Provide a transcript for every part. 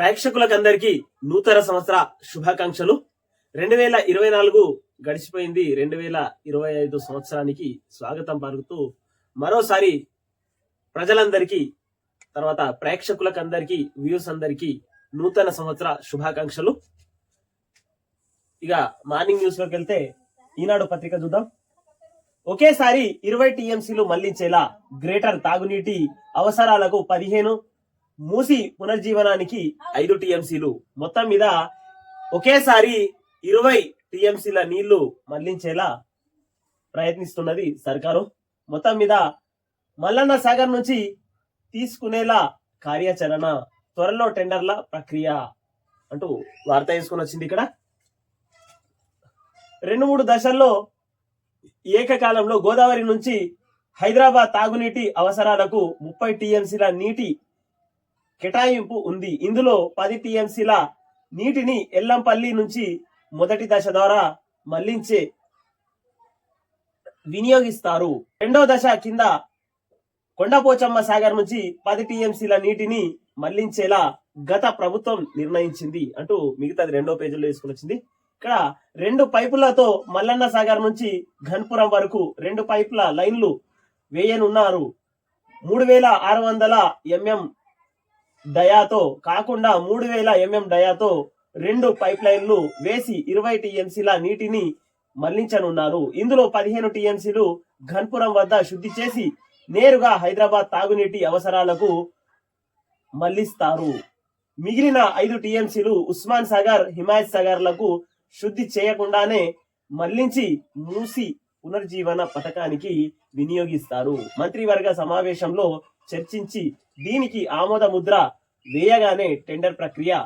ప్రేక్షకులకు అందరికీ నూతన సంవత్సర శుభాకాంక్షలు. రెండు వేల ఇరవై నాలుగు గడిచిపోయింది. రెండు వేల ఇరవై ఐదు సంవత్సరానికి స్వాగతం పలుకుతూ మరోసారి ప్రజలందరికీ తర్వాత ప్రేక్షకులకందరికీ వ్యూస్ అందరికీ నూతన సంవత్సర శుభాకాంక్షలు. ఇక మార్నింగ్ న్యూస్లోకి వెళ్తే ఈనాడు పత్రిక చూద్దాం. ఒకేసారి ఇరవై టీఎంసీలు మళ్ళించేలా గ్రేటర్ తాగునీటి అవసరాలకు పదిహేను మూసి పునర్జీవనానికి ఐదు టీఎంసీలు. మొత్తం మీద ఒకేసారి ఇరవై టీఎంసీల నీళ్ళు మళ్ళించేలా ప్రయత్నిస్తున్నది సర్కారు. మొత్తం మీద మల్లన్న సాగర్ నుంచి తీసుకునేలా కార్యాచరణ త్వరలో టెండర్ల ప్రక్రియ అంటూ వార్త తీసుకుని వచ్చింది ఇక్కడ. రెండు మూడు దశల్లో ఏకకాలంలో గోదావరి నుంచి హైదరాబాద్ తాగునీటి అవసరాలకు ముప్పై టీఎంసీల నీటి కేటాయింపు ఉంది. ఇందులో పది టీఎంసీల నీటిని ఎల్లంపల్లి నుంచి మొదటి దశ ద్వారా మళ్ళించే వినియోగిస్తారు. రెండో దశ కింద కొండపోచమ్మ సాగర్ నుంచి పది టీఎంసీల నీటిని మళ్ళించేలా గత ప్రభుత్వం నిర్ణయించింది అంటూ మిగతాది రెండో పేజీలో వేసుకుని వచ్చింది. ఇక్కడ రెండు పైపులతో మల్లన్న సాగర్ నుంచి ఘన్పురం వరకు రెండు పైపుల లైన్లు వేయనున్నారు. మూడు వేల ఆరు వందల ఎంఎం డయాతో కాకుండా మూడు వేల ఎంఎం డయాతో రెండు పైప్ లైన్లు వేసి ఇరవై టీఎంసీల నీటిని మళ్ళించనున్నారు. ఇందులో పదిహేను టీఎంసీలు ఘన్పురం వద్ద శుద్ధి చేసి నేరుగా హైదరాబాద్ తాగునీటి అవసరాలకు మళ్ళిస్తారు. మిగిలిన ఐదు టీఎంసీలు ఉస్మాన్ సాగర్ హిమాయత్ సాగర్లకు శుద్ధి చేయకుండానే మళ్ళించి మూసి పునర్జీవన పథకానికి వినియోగిస్తారు. మంత్రివర్గ సమావేశంలో చర్చించి దీనికి ఆమోద ముద్ర వేయగానే టెండర్ ప్రక్రియ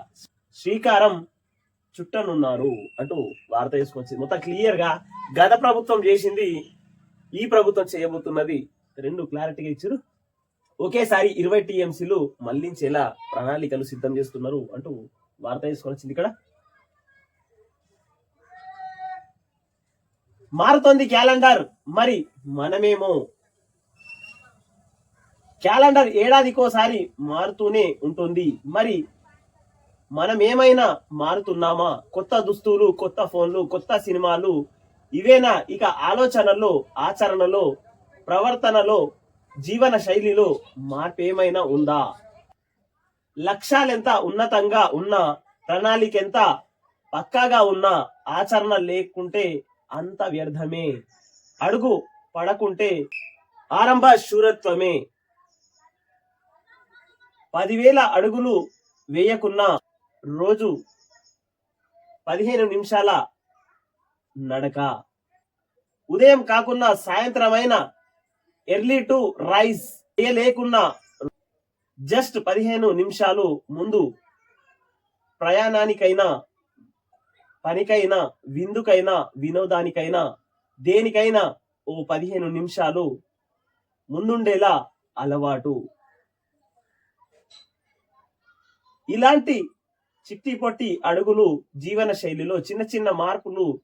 శ్రీకారం చుట్టనున్నారు అంటూ వార్త తీసుకొచ్చింది. మొత్తం క్లియర్గా గత ప్రభుత్వం చేసింది ఈ ప్రభుత్వం చేయబోతున్నది. రెండు క్లారిటీగా ఇచ్చారు. ఒకేసారి ఇరవై టీఎంసీలు మళ్ళించేలా ప్రణాళికలు సిద్ధం చేస్తున్నారు అంటూ వార్త తీసుకొచ్చింది ఇక్కడ. మారుతోంది క్యాలెండర్. మరి మనమేమో క్యాలెండర్ ఏడాదికోసారి మారుతూనే ఉంటుంది. మరి మనం ఏమైనా మారుతున్నామా? కొత్త దుస్తులు కొత్త ఫోన్లు కొత్త సినిమాలు ఇవేనా? ఇక ఆలోచనలో ఆచరణలో ప్రవర్తనలో జీవన శైలిలో మార్పు ఏమైనా ఉందా? లక్ష్యాలెంత ఉన్నతంగా ఉన్నా ప్రణాళిక ఎంత పక్కాగా ఉన్నా ఆచరణ లేకుంటే అంత వ్యర్థమే. అడుగు పడకుంటే ఆరంభ శూరత్వమే. పదివేల అడుగులు వేయకున్న రోజు పదిహేను నిమిషాల నడక. ఉదయం కాకున్నా సాయంత్రమైన ఎర్లీ టు రైస్ లేకున్నా జస్ట్ పదిహేను నిమిషాలు ముందు ప్రయాణానికైనా పనికైనా విందుకైనా వినోదానికైనా దేనికైనా ఓ పదిహేను నిమిషాలు ముందుండేలా అలవాటు. ఇలాంటి చిట్టి పొట్టి అడుగులు జీవన శైలిలో చిన్న చిన్న మార్పులు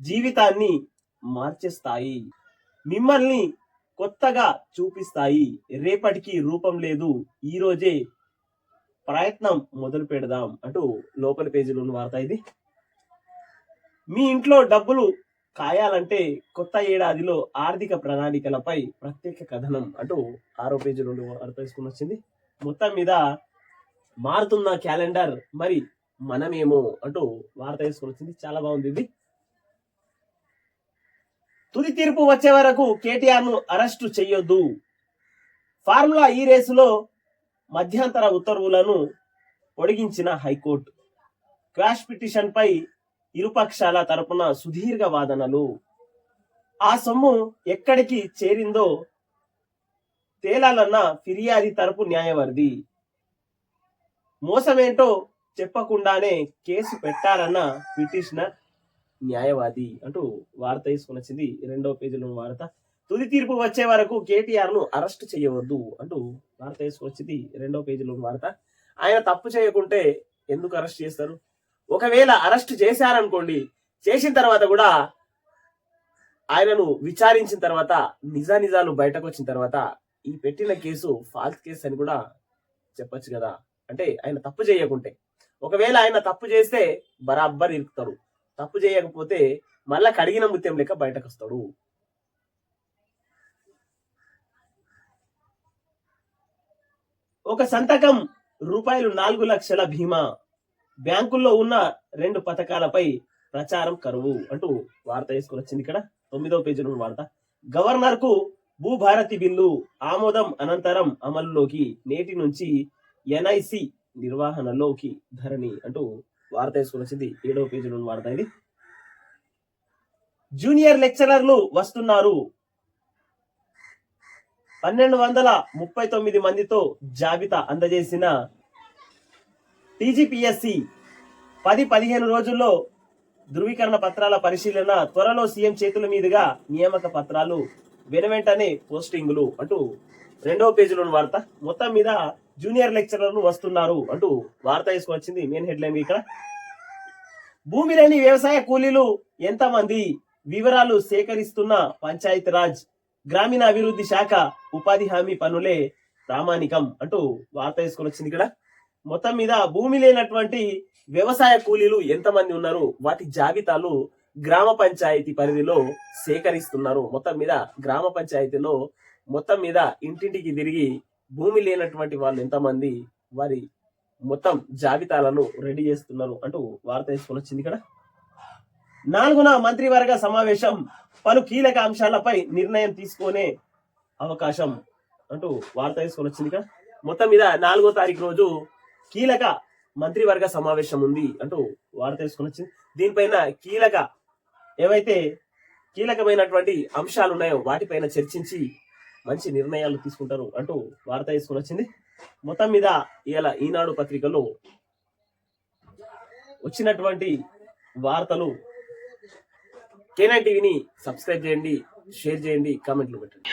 జీవితాన్ని మార్చేస్తాయి. మిమ్మల్ని కొత్తగా చూపిస్తాయి. రేపటికి రూపం లేదు. ఈరోజే ప్రయత్నం మొదలు పెడదాం అంటూ లోపల పేజీలో ఉన్న వార్త ఇది. మీ ఇంట్లో డబ్బులు కాయాలంటే కొత్త ఏడాదిలో ఆర్థిక ప్రణాళికలపై ప్రత్యేక కథనం అంటూ ఆరో పేజీ నుండి వార్త తీసుకుని వచ్చింది. మొత్తం మీద మారుతున్న క్యాలెండర్. మరి మనమేమో అంటూ వార్త తీసుకుని వచ్చింది. చాలా బాగుంది ఇది. తుది తీర్పు వచ్చే వరకు కేటీఆర్ను అరెస్టు చేయొద్దు ఫార్ములా ఈ రేసులో మధ్యంతర ఉత్తర్వులను పొడిగించిన హైకోర్టు. క్వాష్ పిటిషన్ పై ఇరుపక్షాల తరపున సుదీర్ఘ వాదనలు. ఆ సొమ్ము ఎక్కడికి చేరిందో తేలాలన్న ఫిర్యాది తరపు న్యాయవాది. మోసమేంటో చెప్పకుండానే కేసు పెట్టారన్న పిటిషనర్ న్యాయవాది అంటూ వార్త తీసుకుని వచ్చింది. రెండవ పేజీలో ఉన్న వార్త. తుది తీర్పు వచ్చే వరకు కేటీఆర్ను అరెస్ట్ చేయవద్దు అంటూ వార్త తీసుకొచ్చింది రెండవ పేజీలో ఉన్న వార్త. ఆయన తప్పు చేయకుంటే ఎందుకు అరెస్ట్ చేస్తారు? ఒకవేళ అరెస్ట్ చేశారనుకోండి చేసిన తర్వాత కూడా ఆయనను విచారించిన తర్వాత నిజానిజాలు బయటకు వచ్చిన తర్వాత ఈ పెట్టిన కేసు ఫాల్స్ కేసు అని కూడా చెప్పొచ్చు కదా. అంటే ఆయన తప్పు చేయకుంటే. ఒకవేళ ఆయన తప్పు చేస్తే బరాబర్ ఇరుకుతాడు. తప్పు చేయకపోతే మళ్ళా కడిగిన ముత్యం లెక్క బయటకు వస్తాడు ఒక సంతకం రూపాయలు నాలుగు లక్షల బీమా. బ్యాంకుల్లో ఉన్న రెండు పథకాలపై ప్రచారం కరువు అంటూ వార్త వేసుకుని వచ్చింది ఇక్కడ. తొమ్మిదవ పేజీలో వార్త. గవర్నర్కు భూభారతి బిల్లు ఆమోదం అనంతరం అమలులోకి నేటి నుంచి ఎన్ఐసి నిర్వహణలోకి ధరణి అంటూ వార్త వేసుకుని వచ్చింది. ఏడవ పేజీలో వార్త ఇది. జూనియర్ లెక్చరర్లు వస్తున్నారు. పన్నెండు వందల ముప్పై తొమ్మిది మందితో జాబితా అందజేసిన టీజీపీఎస్సి పది పదిహేను రోజుల్లో ధృవీకరణ పత్రాల పరిశీలన త్వరలో సీఎం చేతుల మీదుగా నియామక పత్రాలు వెనవెంటనే పోస్టింగ్లు అంటూ రెండవ పేజీలోని వార్త మొత్తం మీద జూనియర్ లెక్చరర్లు వస్తున్నారు అంటూ వార్త తీసుకొచ్చింది మెయిన్ హెడ్లైన్ ఇక్కడ. భూమి లేని వ్యవసాయ కూలీలు ఎంతమంది? వివరాలు సేకరిస్తున్న పంచాయత్ రాజ్ గ్రామీణ అభివృద్ధి శాఖ ఉపాధి హామీ పనులే ప్రామాణికం అంటూ వార్త తీసుకొని వచ్చింది ఇక్కడ. మొత్తం మీద భూమి లేనటువంటి వ్యవసాయ కూలీలు ఎంతమంది ఉన్నారు? వాటి జాబితాలు గ్రామ పంచాయతీ పరిధిలో సేకరిస్తున్నారు. మొత్తం మీద గ్రామ పంచాయతీలో మొత్తం మీద ఇంటింటికి తిరిగి భూమి లేనటువంటి వాళ్ళు ఎంతమంది వారి మొత్తం జాబితాలను రెడీ చేస్తున్నారు అంటూ వార్త తీసుకొని వచ్చింది ఇక్కడ. నాలుగున మంత్రివర్గ సమావేశం పలు కీలక అంశాలపై నిర్ణయం తీసుకునే అవకాశం అంటూ వార్త తీసుకొని వచ్చింది ఇక్కడ. మొత్తం మీద నాలుగో తారీఖు రోజు కీలక మంత్రివర్గ సమావేశం ఉంది అంటూ వార్త తీసుకొని వచ్చింది. దీనిపైన కీలక ఏవైతే కీలకమైనటువంటి అంశాలు ఉన్నాయో వాటిపైన చర్చించి మంచి నిర్ణయాలు తీసుకుంటారు అంటూ వార్త తీసుకుని వచ్చింది. మొత్తం మీద ఇలా ఈనాడు పత్రికలో వచ్చినటువంటి వార్తలు కేనా టీవీని సబ్స్క్రైబ్ చేయండి షేర్ చేయండి కామెంట్లు పెట్టండి.